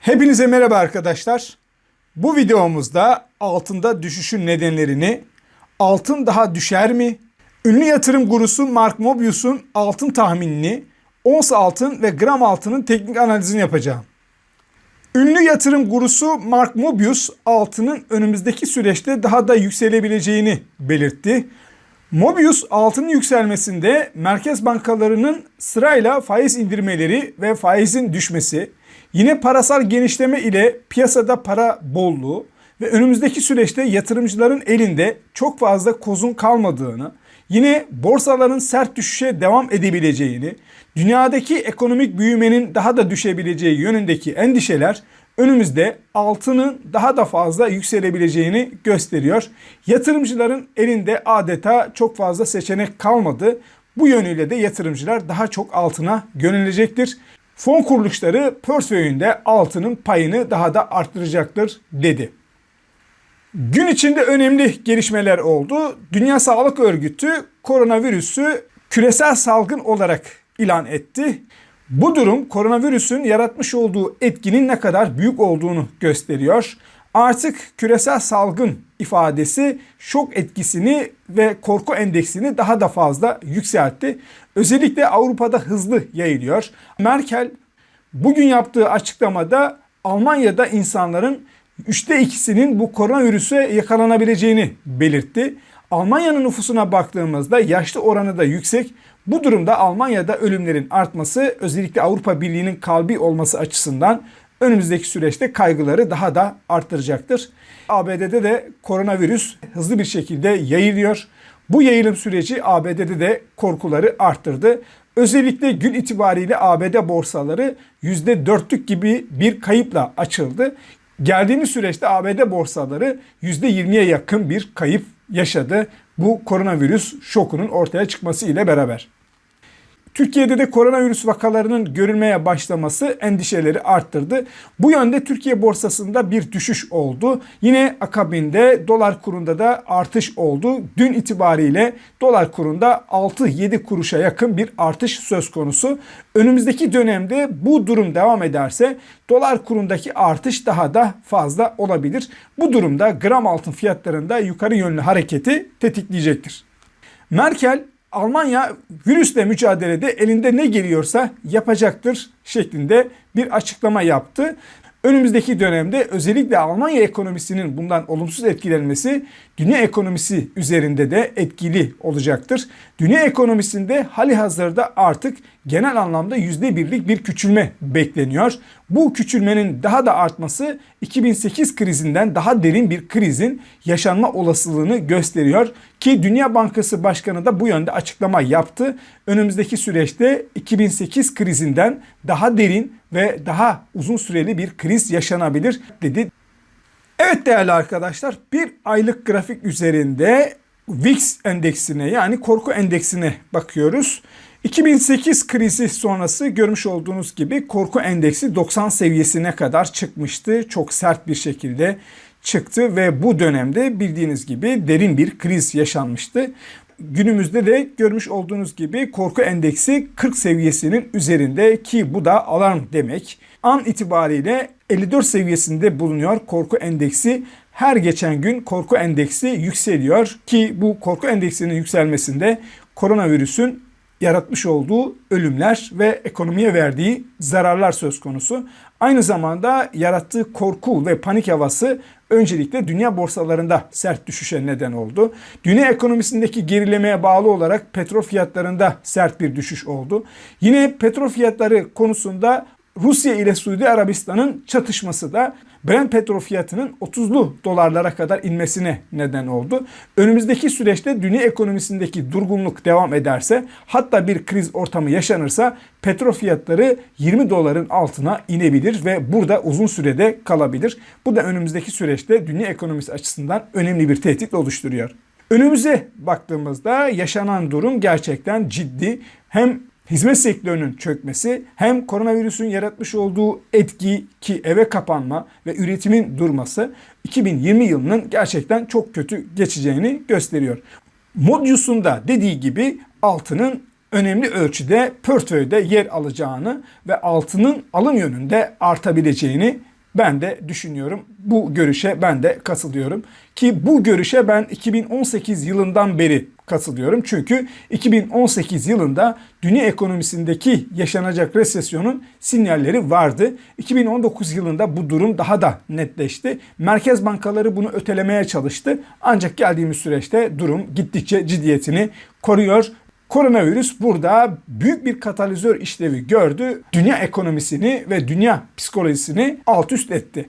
Hepinize merhaba arkadaşlar. Bu videomuzda altında düşüşün nedenlerini, altın daha düşer mi? Ünlü yatırım gurusu Mark Mobius'un altın tahminini, ons altın ve gram altının teknik analizini yapacağım. Ünlü yatırım gurusu Mark Mobius altının önümüzdeki süreçte daha da yükselebileceğini belirtti. Mobius altının yükselmesinde merkez bankalarının sırayla faiz indirmeleri ve faizin düşmesi, yine parasal genişleme ile piyasada para bolluğu ve önümüzdeki süreçte yatırımcıların elinde çok fazla kozun kalmadığını, yine borsaların sert düşüşe devam edebileceğini, dünyadaki ekonomik büyümenin daha da düşebileceği yönündeki endişeler önümüzde altının daha da fazla yükselebileceğini gösteriyor. Yatırımcıların elinde adeta çok fazla seçenek kalmadı. Bu yönüyle de yatırımcılar daha çok altına yönelecektir. Fon kuruluşları portföyünde altının payını daha da arttıracaktır dedi. Gün içinde önemli gelişmeler oldu. Dünya Sağlık Örgütü koronavirüsü küresel salgın olarak ilan etti. Bu durum koronavirüsün yaratmış olduğu etkinin ne kadar büyük olduğunu gösteriyor. Artık küresel salgın ifadesi şok etkisini ve korku endeksini daha da fazla yükseltti. Özellikle Avrupa'da hızlı yayılıyor. Merkel bugün yaptığı açıklamada Almanya'da insanların üçte ikisinin bu koronavirüse yakalanabileceğini belirtti. Almanya'nın nüfusuna baktığımızda yaşlı oranı da yüksek. Bu durumda Almanya'da ölümlerin artması özellikle Avrupa Birliği'nin kalbi olması açısından önümüzdeki süreçte kaygıları daha da arttıracaktır. ABD'de de koronavirüs hızlı bir şekilde yayılıyor. Bu yayılım süreci ABD'de de korkuları arttırdı. Özellikle gün itibariyle ABD borsaları %4'lük gibi bir kayıpla açıldı. Geldiğimiz süreçte ABD borsaları %20'ye yakın bir kayıp yaşadı. Bu koronavirüs şokunun ortaya çıkması ile beraber. Türkiye'de de koronavirüs vakalarının görülmeye başlaması endişeleri arttırdı. Bu yönde Türkiye borsasında bir düşüş oldu. Yine akabinde dolar kurunda da artış oldu. Dün itibariyle dolar kurunda 6-7 kuruşa yakın bir artış söz konusu. Önümüzdeki dönemde bu durum devam ederse dolar kurundaki artış daha da fazla olabilir. Bu durumda gram altın fiyatlarında yukarı yönlü hareketi tetikleyecektir. Merkel Almanya virüsle mücadelede elinde ne geliyorsa yapacaktır şeklinde bir açıklama yaptı. Önümüzdeki dönemde özellikle Almanya ekonomisinin bundan olumsuz etkilenmesi dünya ekonomisi üzerinde de etkili olacaktır. Dünya ekonomisinde hali hazırda artık genel anlamda %1'lik bir küçülme bekleniyor. Bu küçülmenin daha da artması 2008 krizinden daha derin bir krizin yaşanma olasılığını gösteriyor ki Dünya Bankası Başkanı da bu yönde açıklama yaptı. Önümüzdeki süreçte 2008 krizinden daha derin ve daha uzun süreli bir kriz yaşanabilir dedi. Evet değerli arkadaşlar bir aylık grafik üzerinde VIX endeksine yani korku endeksine bakıyoruz. 2008 krizi sonrası görmüş olduğunuz gibi korku endeksi 90 seviyesine kadar çıkmıştı. Çok sert bir şekilde çıktı ve bu dönemde bildiğiniz gibi derin bir kriz yaşanmıştı. Günümüzde de görmüş olduğunuz gibi korku endeksi 40 seviyesinin üzerinde ki bu da alarm demek. An itibariyle 54 seviyesinde bulunuyor korku endeksi. Her geçen gün korku endeksi yükseliyor ki bu korku endeksinin yükselmesinde koronavirüsün yaratmış olduğu ölümler ve ekonomiye verdiği zararlar söz konusu. Aynı zamanda yarattığı korku ve panik havası öncelikle dünya borsalarında sert düşüşe neden oldu. Dünya ekonomisindeki gerilemeye bağlı olarak petrol fiyatlarında sert bir düşüş oldu. Yine petrol fiyatları konusunda Rusya ile Suudi Arabistan'ın çatışması da Brent petrol fiyatının 30'lu dolarlara kadar inmesine neden oldu. Önümüzdeki süreçte dünya ekonomisindeki durgunluk devam ederse hatta bir kriz ortamı yaşanırsa petrol fiyatları 20 doların altına inebilir ve burada uzun sürede kalabilir. Bu da önümüzdeki süreçte dünya ekonomisi açısından önemli bir tehdit oluşturuyor. Önümüze baktığımızda yaşanan durum gerçekten ciddi. Hem hizmet sektörünün çökmesi hem koronavirüsün yaratmış olduğu etki ki eve kapanma ve üretimin durması 2020 yılının gerçekten çok kötü geçeceğini gösteriyor. Modius'un da dediği gibi altının önemli ölçüde portföyde yer alacağını ve altının alım yönünde artabileceğini ben de düşünüyorum. Bu görüşe ben de katılıyorum. Ki bu görüşe ben 2018 yılından beri katılıyorum. Çünkü 2018 yılında dünya ekonomisindeki yaşanacak resesyonun sinyalleri vardı. 2019 yılında bu durum daha da netleşti. Merkez bankaları bunu ötelemeye çalıştı. Ancak geldiğimiz süreçte durum gittikçe ciddiyetini koruyor. Koronavirüs burada büyük bir katalizör işlevi gördü. Dünya ekonomisini ve dünya psikolojisini alt üst etti.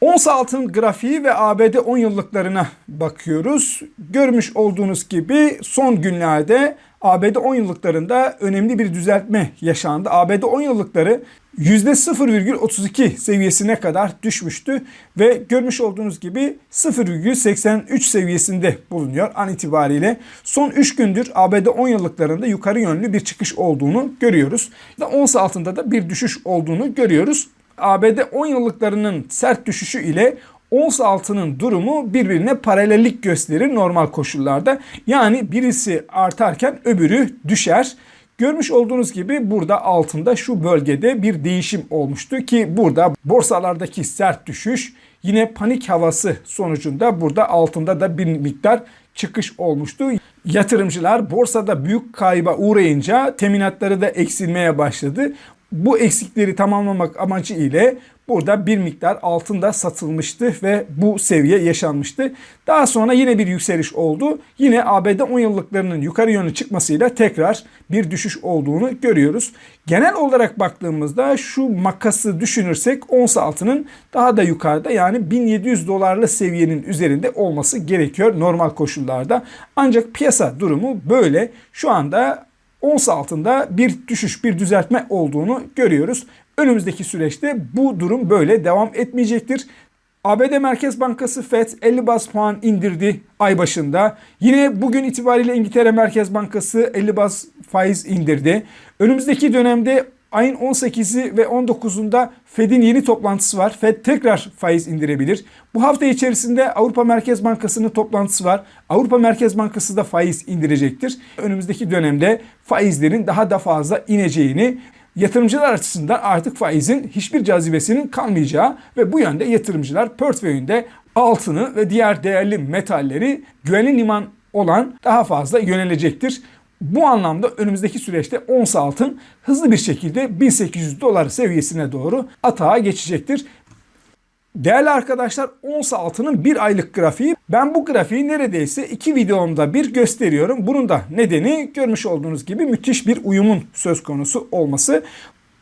Ons altın grafiği ve ABD 10 yıllıklarına bakıyoruz. Görmüş olduğunuz gibi son günlerde ABD 10 yıllıklarında önemli bir düzeltme yaşandı. ABD 10 yıllıkları %0,32 seviyesine kadar düşmüştü ve görmüş olduğunuz gibi 0,83 seviyesinde bulunuyor an itibariyle. Son 3 gündür ABD 10 yıllıklarında yukarı yönlü bir çıkış olduğunu görüyoruz. Ons altında da bir düşüş olduğunu görüyoruz. ABD 10 yıllıklarının sert düşüşü ile ons altının durumu birbirine paralellik gösterir normal koşullarda. Yani birisi artarken öbürü düşer. Görmüş olduğunuz gibi burada altında şu bölgede bir değişim olmuştu ki burada borsalardaki sert düşüş yine panik havası sonucunda burada altında da bir miktar çıkış olmuştu. Yatırımcılar borsada büyük kayba uğrayınca teminatları da eksilmeye başladı bu eksikleri tamamlamak amacı ile burada bir miktar altında satılmıştı ve bu seviye yaşanmıştı. Daha sonra yine bir yükseliş oldu. Yine ABD 10 yıllıklarının yukarı yönlü çıkmasıyla tekrar bir düşüş olduğunu görüyoruz. Genel olarak baktığımızda şu makası düşünürsek ons altının daha da yukarıda yani 1700 dolarlı seviyenin üzerinde olması gerekiyor normal koşullarda. Ancak piyasa durumu böyle. Şu anda ons altında bir düşüş, bir düzeltme olduğunu görüyoruz. Önümüzdeki süreçte bu durum böyle devam etmeyecektir. ABD Merkez Bankası FED 50 bas puan indirdi ay başında. Yine bugün itibariyle İngiltere Merkez Bankası 50 bas faiz indirdi. Önümüzdeki dönemde ayın 18'i ve 19'unda Fed'in yeni toplantısı var. Fed tekrar faiz indirebilir. Bu hafta içerisinde Avrupa Merkez Bankası'nın toplantısı var. Avrupa Merkez Bankası da faiz indirecektir. Önümüzdeki dönemde faizlerin daha da fazla ineceğini yatırımcılar açısından artık faizin hiçbir cazibesinin kalmayacağı ve bu yönde yatırımcılar portföyünde altını ve diğer değerli metalleri güvenli liman olan daha fazla yönelecektir. Bu anlamda önümüzdeki süreçte ons altın hızlı bir şekilde 1800 dolar seviyesine doğru atağa geçecektir. Değerli arkadaşlar ons altının bir aylık grafiği. Ben bu grafiği neredeyse iki videomda bir gösteriyorum. Bunun da nedeni görmüş olduğunuz gibi müthiş bir uyumun söz konusu olması.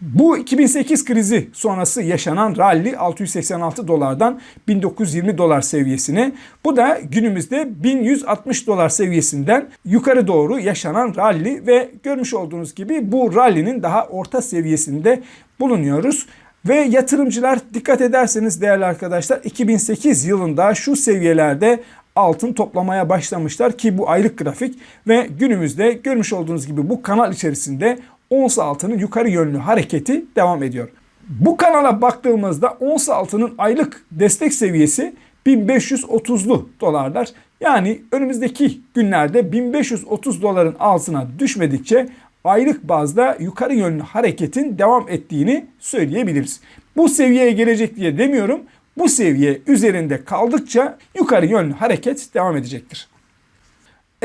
Bu 2008 krizi sonrası yaşanan rally 686 dolardan 1920 dolar seviyesine. Bu da günümüzde 1160 dolar seviyesinden yukarı doğru yaşanan rally ve görmüş olduğunuz gibi bu rally'nin daha orta seviyesinde bulunuyoruz. Ve yatırımcılar dikkat ederseniz değerli arkadaşlar 2008 yılında şu seviyelerde altın toplamaya başlamışlar ki bu aylık grafik ve günümüzde görmüş olduğunuz gibi bu kanal içerisinde ons altının yukarı yönlü hareketi devam ediyor. Bu kanala baktığımızda ons altının aylık destek seviyesi 1530'lu dolarlar. Yani önümüzdeki günlerde 1530 doların altına düşmedikçe aylık bazda yukarı yönlü hareketin devam ettiğini söyleyebiliriz. Bu seviyeye gelecek diye demiyorum. Bu seviye üzerinde kaldıkça yukarı yönlü hareket devam edecektir.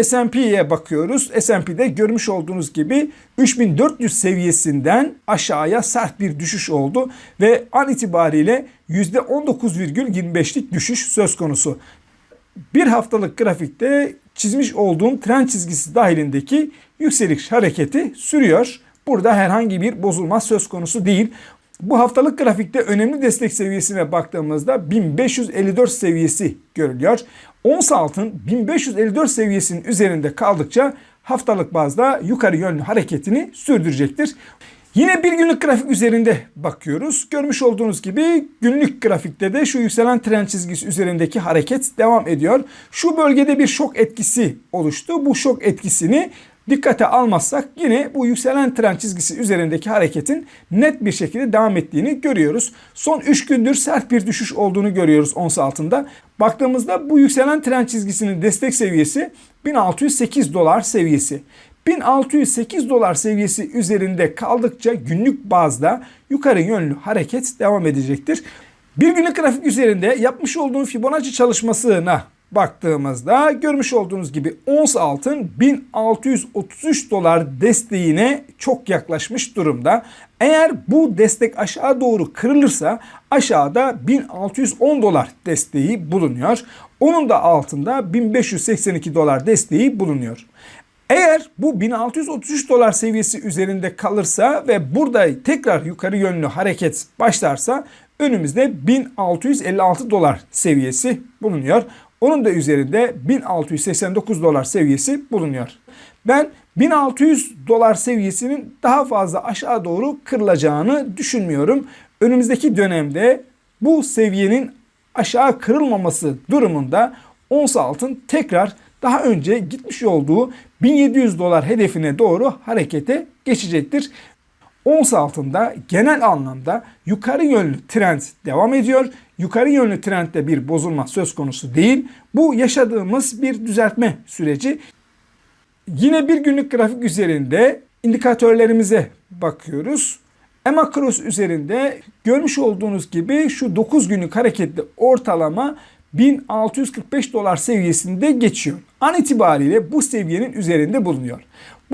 S&P'ye bakıyoruz. S&P'de görmüş olduğunuz gibi 3400 seviyesinden aşağıya sert bir düşüş oldu ve an itibariyle %19,25'lik düşüş söz konusu. Bir haftalık grafikte çizmiş olduğum trend çizgisi dahilindeki yükseliş hareketi sürüyor. Burada herhangi bir bozulma söz konusu değil. Bu haftalık grafikte önemli destek seviyesine baktığımızda 1554 seviyesi görülüyor. Ons altın 1554 seviyesinin üzerinde kaldıkça haftalık bazda yukarı yönlü hareketini sürdürecektir. Yine bir günlük grafik üzerinde bakıyoruz. Görmüş olduğunuz gibi günlük grafikte de şu yükselen trend çizgisi üzerindeki hareket devam ediyor. Şu bölgede bir şok etkisi oluştu. Bu şok etkisini dikkate almazsak yine bu yükselen trend çizgisi üzerindeki hareketin net bir şekilde devam ettiğini görüyoruz. Son 3 gündür sert bir düşüş olduğunu görüyoruz ons altında. Baktığımızda bu yükselen trend çizgisinin destek seviyesi 1608 dolar seviyesi. 1608 dolar seviyesi üzerinde kaldıkça günlük bazda yukarı yönlü hareket devam edecektir. Bir günlük grafik üzerinde yapmış olduğum Fibonacci çalışmasına baktığımızda görmüş olduğunuz gibi ons altın 1633 dolar desteğine çok yaklaşmış durumda. Eğer bu destek aşağı doğru kırılırsa aşağıda 1610 dolar desteği bulunuyor. Onun da altında 1582 dolar desteği bulunuyor. Eğer bu 1633 dolar seviyesi üzerinde kalırsa ve burada tekrar yukarı yönlü hareket başlarsa önümüzde 1656 dolar seviyesi bulunuyor. Onun da üzerinde 1689 dolar seviyesi bulunuyor. Ben 1600 dolar seviyesinin daha fazla aşağı doğru kırılacağını düşünmüyorum. Önümüzdeki dönemde bu seviyenin aşağı kırılmaması durumunda ons altın tekrar daha önce gitmiş olduğu 1700 dolar hedefine doğru harekete geçecektir. Ons altında genel anlamda yukarı yönlü trend devam ediyor. Yukarı yönlü trendde bir bozulma söz konusu değil. Bu yaşadığımız bir düzeltme süreci. Yine bir günlük grafik üzerinde indikatörlerimize bakıyoruz. EMA Cross üzerinde görmüş olduğunuz gibi şu 9 günlük hareketli ortalama 1645 dolar seviyesinde geçiyor. An itibariyle bu seviyenin üzerinde bulunuyor.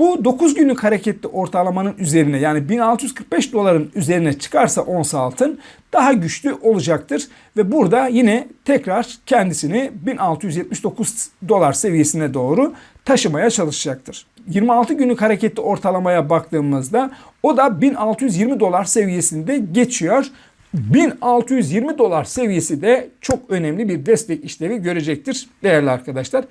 Bu 9 günlük hareketli ortalamanın üzerine yani 1645 doların üzerine çıkarsa ons altın daha güçlü olacaktır. Ve burada yine tekrar kendisini 1679 dolar seviyesine doğru taşımaya çalışacaktır. 26 günlük hareketli ortalamaya baktığımızda o da 1620 dolar seviyesinde geçiyor. 1620 dolar seviyesi de çok önemli bir destek işlevi görecektir değerli arkadaşlar.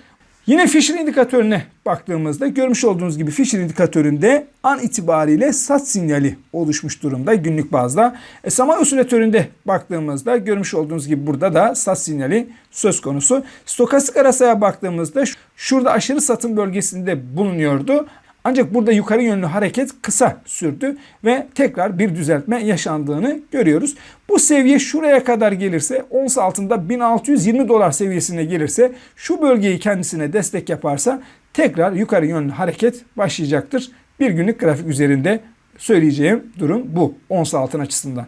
Yine Fisher indikatörüne baktığımızda görmüş olduğunuz gibi Fisher indikatöründe an itibariyle sat sinyali oluşmuş durumda günlük bazda. E, SMA osilatöründe baktığımızda görmüş olduğunuz gibi burada da sat sinyali söz konusu. Stokastik arasaya baktığımızda şurada aşırı satım bölgesinde bulunuyordu. Ancak burada yukarı yönlü hareket kısa sürdü ve tekrar bir düzeltme yaşandığını görüyoruz. Bu seviye şuraya kadar gelirse ons altında 1620 dolar seviyesine gelirse şu bölgeyi kendisine destek yaparsa tekrar yukarı yönlü hareket başlayacaktır. Bir günlük grafik üzerinde söyleyeceğim durum bu ons altın açısından.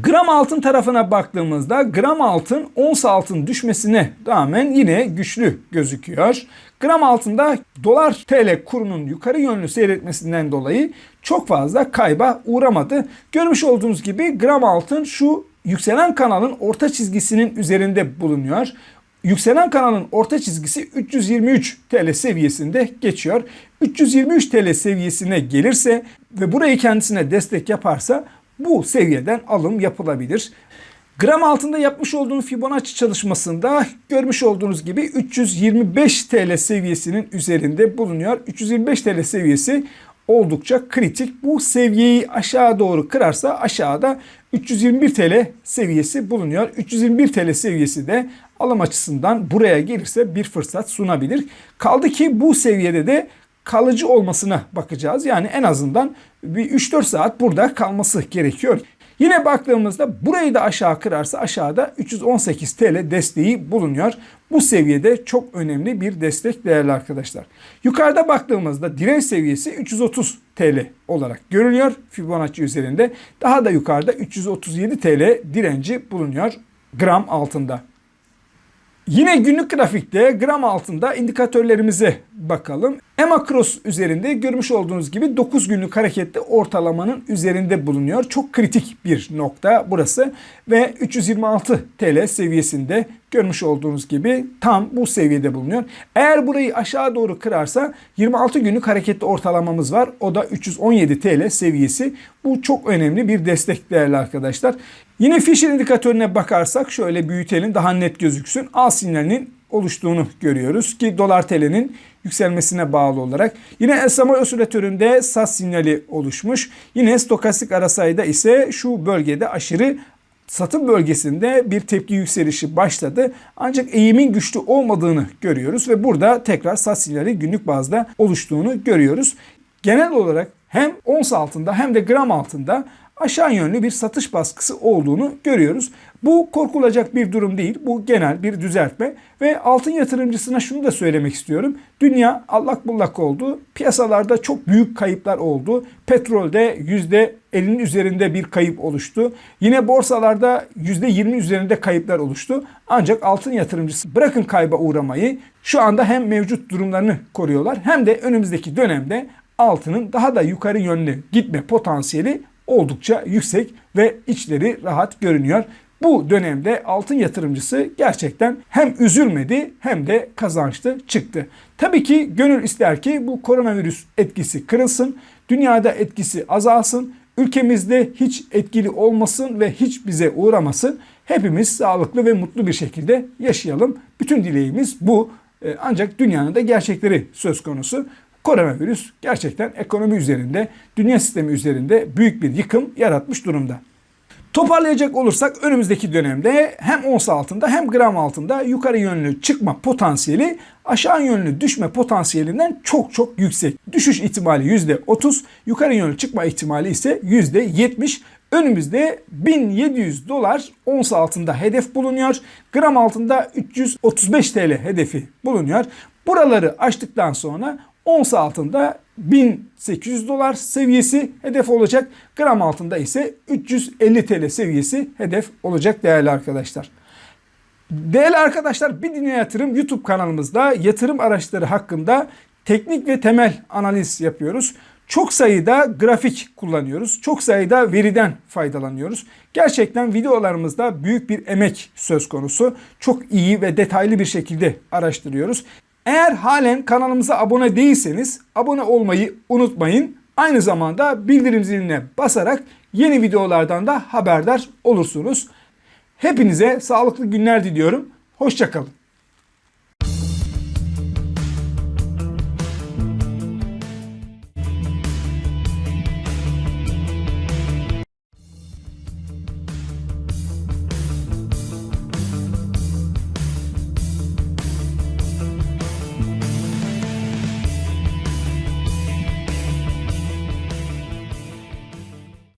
Gram altın tarafına baktığımızda gram altın ons altın düşmesine rağmen yine güçlü gözüküyor. Gram altında dolar TL kurunun yukarı yönlü seyretmesinden dolayı çok fazla kayba uğramadı. Görmüş olduğunuz gibi gram altın şu yükselen kanalın orta çizgisinin üzerinde bulunuyor. Yükselen kanalın orta çizgisi 323 TL seviyesinde geçiyor. 323 TL seviyesine gelirse ve burayı kendisine destek yaparsa bu seviyeden alım yapılabilir. Gram altında yapmış olduğum Fibonacci çalışmasında görmüş olduğunuz gibi 325 TL seviyesinin üzerinde bulunuyor. 325 TL seviyesi oldukça kritik. Bu seviyeyi aşağı doğru kırarsa aşağıda 321 TL seviyesi bulunuyor. 321 TL seviyesi de alım açısından buraya gelirse bir fırsat sunabilir. Kaldı ki bu seviyede de kalıcı olmasına bakacağız. Yani en azından bir 3-4 saat burada kalması gerekiyor. Yine baktığımızda burayı da aşağı kırarsa aşağıda 318 TL desteği bulunuyor. Bu seviyede çok önemli bir destek değerli arkadaşlar. Yukarıda baktığımızda direnç seviyesi 330 TL olarak görünüyor Fibonacci üzerinde. Daha da yukarıda 337 TL direnci bulunuyor gram altında. Yine günlük grafikte gram altında indikatörlerimize bakalım. EMA Cross üzerinde görmüş olduğunuz gibi 9 günlük harekette ortalamanın üzerinde bulunuyor. Çok kritik bir nokta burası ve 326 TL seviyesinde görmüş olduğunuz gibi tam bu seviyede bulunuyor. Eğer burayı aşağı doğru kırarsa 26 günlük hareketli ortalamamız var. O da 317 TL seviyesi. Bu çok önemli bir destek değerli arkadaşlar. Yine Fisher indikatörüne bakarsak şöyle büyütelim daha net gözüksün. A sinyalinin oluştuğunu görüyoruz ki dolar TL'nin yükselmesine bağlı olarak. Yine SMA osilatöründe SAS sinyali oluşmuş. Yine stokastik arasayda ise şu bölgede aşırı satım bölgesinde bir tepki yükselişi başladı. Ancak eğimin güçlü olmadığını görüyoruz ve burada tekrar sinyali günlük bazda oluştuğunu görüyoruz. Genel olarak hem ons altında hem de gram altında aşağı yönlü bir satış baskısı olduğunu görüyoruz. Bu korkulacak bir durum değil. Bu genel bir düzeltme ve altın yatırımcısına şunu da söylemek istiyorum. Dünya allak bullak oldu. Piyasalarda çok büyük kayıplar oldu. Petrolde %50'nin üzerinde bir kayıp oluştu. Yine borsalarda %20 üzerinde kayıplar oluştu. Ancak altın yatırımcısı bırakın kayba uğramayı şu anda hem mevcut durumlarını koruyorlar hem de önümüzdeki dönemde altının daha da yukarı yönlü gitme potansiyeli oldukça yüksek ve içleri rahat görünüyor. Bu dönemde altın yatırımcısı gerçekten hem üzülmedi hem de kazançlı çıktı. Tabii ki gönül ister ki bu koronavirüs etkisi kırılsın, dünyada etkisi azalsın, ülkemizde hiç etkili olmasın ve hiç bize uğramasın. Hepimiz sağlıklı ve mutlu bir şekilde yaşayalım. Bütün dileğimiz bu. Ee, Ancak dünyanın da gerçekleri söz konusu. Koronavirüs gerçekten ekonomi üzerinde, dünya sistemi üzerinde büyük bir yıkım yaratmış durumda. Toparlayacak olursak önümüzdeki dönemde hem ons altında hem gram altında yukarı yönlü çıkma potansiyeli aşağı yönlü düşme potansiyelinden çok çok yüksek. Düşüş ihtimali %30, yukarı yönlü çıkma ihtimali ise %70. Önümüzde 1700 dolar ons altında hedef bulunuyor. Gram altında 335 TL hedefi bulunuyor. Buraları aştıktan sonra ons altında 1800 dolar seviyesi hedef olacak. Gram altında ise 350 TL seviyesi hedef olacak değerli arkadaşlar. Değerli arkadaşlar bir Dünya Yatırım YouTube kanalımızda yatırım araçları hakkında teknik ve temel analiz yapıyoruz. Çok sayıda grafik kullanıyoruz. Çok sayıda veriden faydalanıyoruz. Gerçekten videolarımızda büyük bir emek söz konusu. Çok iyi ve detaylı bir şekilde araştırıyoruz. Eğer halen kanalımıza abone değilseniz abone olmayı unutmayın. Aynı zamanda bildirim ziline basarak yeni videolardan da haberdar olursunuz. Hepinize sağlıklı günler diliyorum. Hoşçakalın.